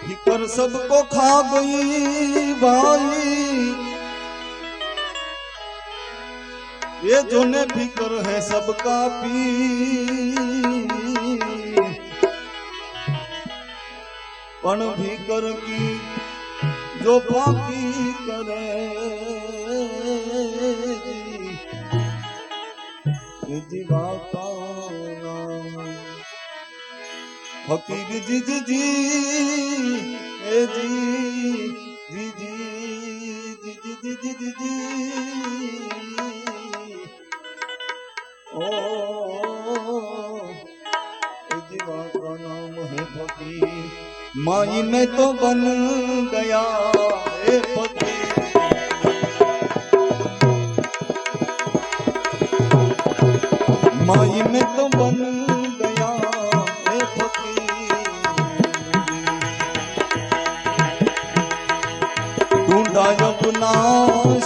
फिकर सबको खा गई भाई। ये जो ने फिकर है सबका पी पण भीकर की जो फाकी करे। ये जीवा का नाम ફકીર જીજી એ જી જીજી જીજી જીજી ઓ જીવા કા નામ હે ફકીર માઈ મેં તો બન ગયા હે तो बन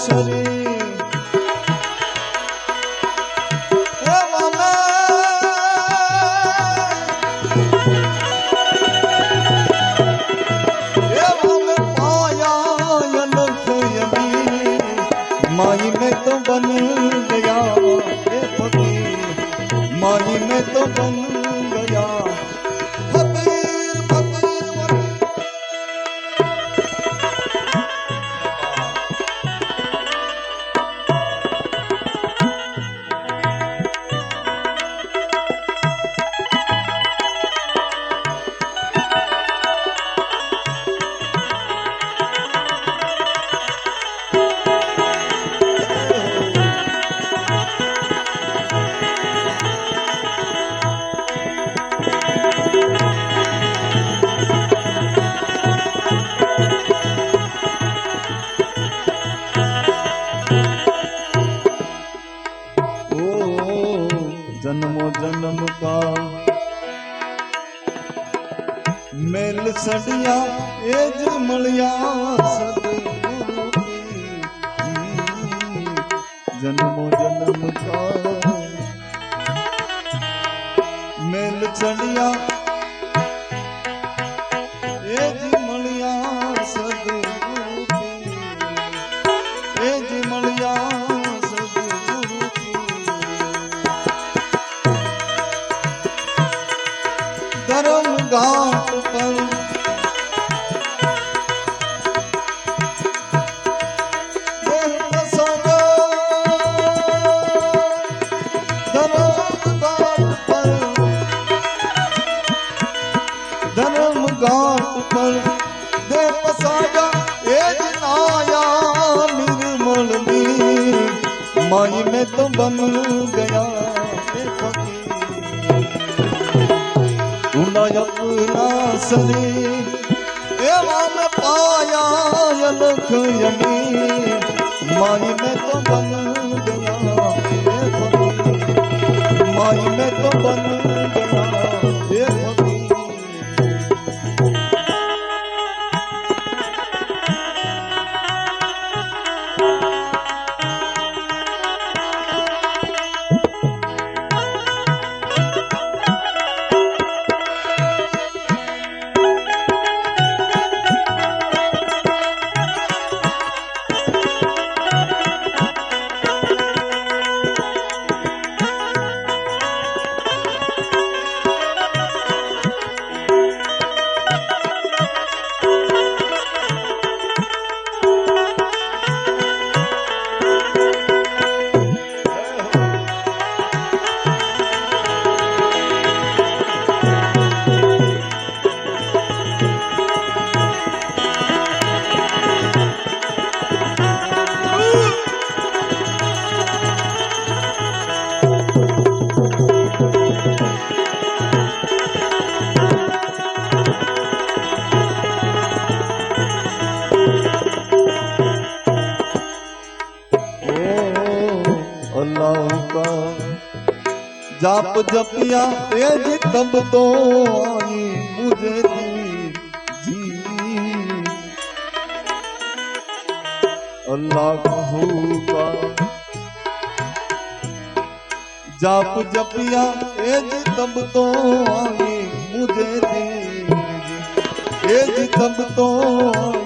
શરી जन्मो जन्म का। मेल सड़िया एज मलिया जन्मो जन्म का। मेल सड़िया माई में तो बन गया ए फकीर ढूंढा अपना शरीर एवा में पाया अलख यमी माई में तो बन जाप जपिया, तेज तब तो आई मुझे अल्लाह जाप जपिया, तेज तब तो आई मुझे तेज तब तो आई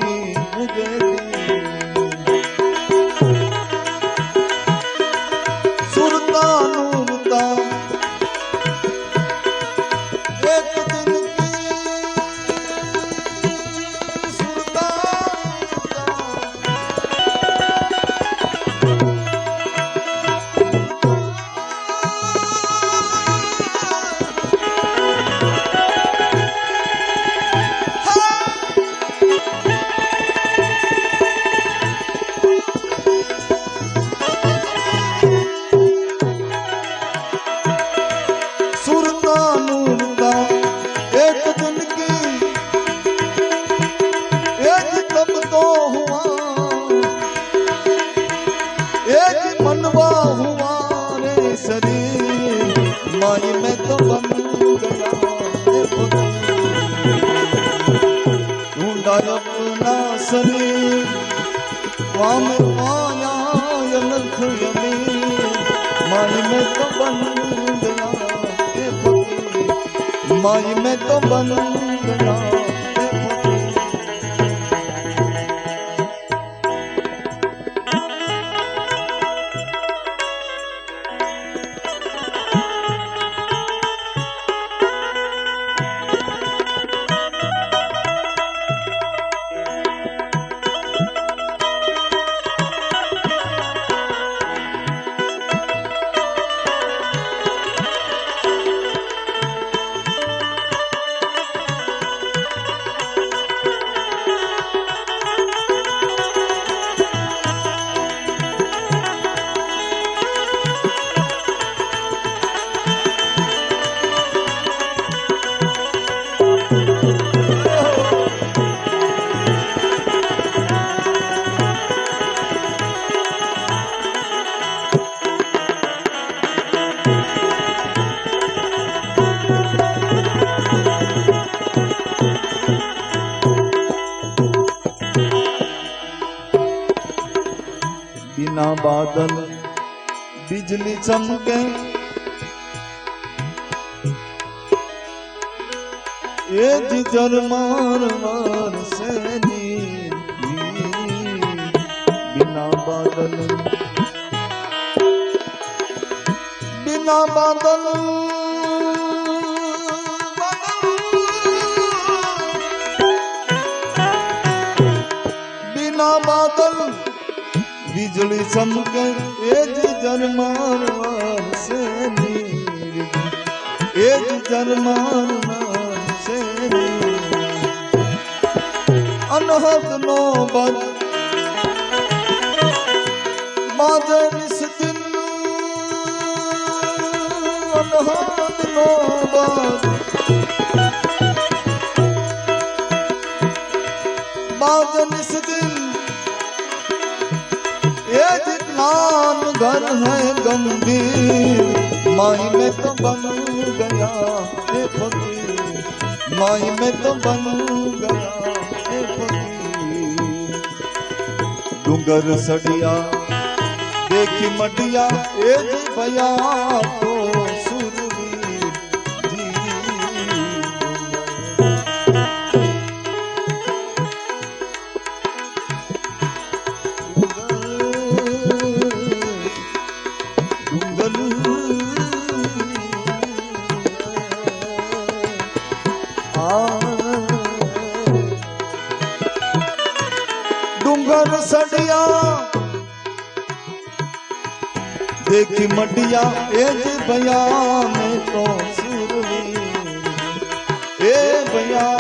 સરી કોમ કોયા નખ યમી માય મે તો બન ગયા बिना बादल बिजली चमके। ये जिजर मार मार बिना बादल बिना बादल। बिना बादल। વીજળી ચમકે એ જ જન્માર વારસે એ જ જન્માર વારસે અનહદ નો બદ બાજે નિસદિન અનહદ નો બદ બાજે નિસદિન जितनान घर है गंभीर माई में तो बन गया हे फकीर माई में तो बन गया हे फकीर डूंगर सड़िया देखी मटिया ए जी भया तो ભયા એ જ ભયા મેં તો સુરવી એ ભયા